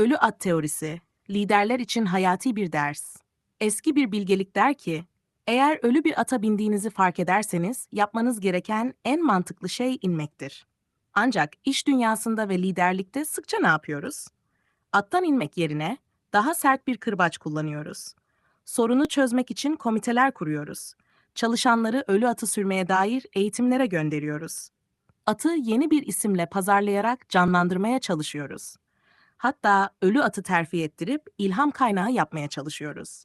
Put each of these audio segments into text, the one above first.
Ölü at teorisi, liderler için hayati bir ders. Eski bir bilgelik der ki, eğer ölü bir ata bindiğinizi fark ederseniz yapmanız gereken en mantıklı şey inmektir. Ancak iş dünyasında ve liderlikte sıkça ne yapıyoruz? Attan inmek yerine daha sert bir kırbaç kullanıyoruz. Sorunu çözmek için komiteler kuruyoruz. Çalışanları ölü atı sürmeye dair eğitimlere gönderiyoruz. Atı yeni bir isimle pazarlayarak canlandırmaya çalışıyoruz. Hatta ölü atı terfi ettirip ilham kaynağı yapmaya çalışıyoruz.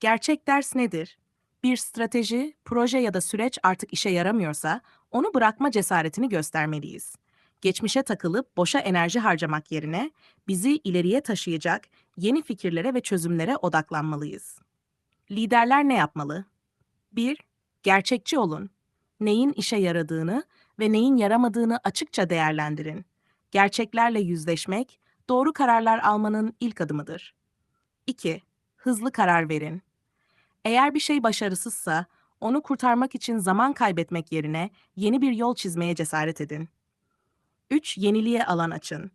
Gerçek ders nedir? Bir strateji, proje ya da süreç artık işe yaramıyorsa onu bırakma cesaretini göstermeliyiz. Geçmişe takılıp boşa enerji harcamak yerine bizi ileriye taşıyacak yeni fikirlere ve çözümlere odaklanmalıyız. Liderler ne yapmalı? 1. Gerçekçi olun. Neyin işe yaradığını ve neyin yaramadığını açıkça değerlendirin. Gerçeklerle yüzleşmek, doğru kararlar almanın ilk adımıdır. 2. Hızlı karar verin. Eğer bir şey başarısızsa, onu kurtarmak için zaman kaybetmek yerine yeni bir yol çizmeye cesaret edin. 3. Yeniliğe alan açın.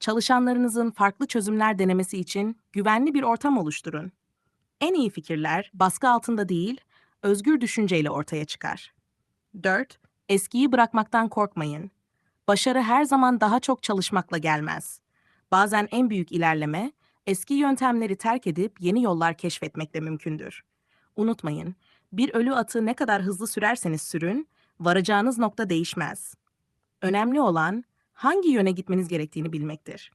Çalışanlarınızın farklı çözümler denemesi için güvenli bir ortam oluşturun. En iyi fikirler baskı altında değil, özgür düşünceyle ortaya çıkar. 4. Eskiyi bırakmaktan korkmayın. Başarı her zaman daha çok çalışmakla gelmez. Bazen en büyük ilerleme, eski yöntemleri terk edip yeni yollar keşfetmekle mümkündür. Unutmayın, bir ölü atı ne kadar hızlı sürerseniz sürün, varacağınız nokta değişmez. Önemli olan hangi yöne gitmeniz gerektiğini bilmektir.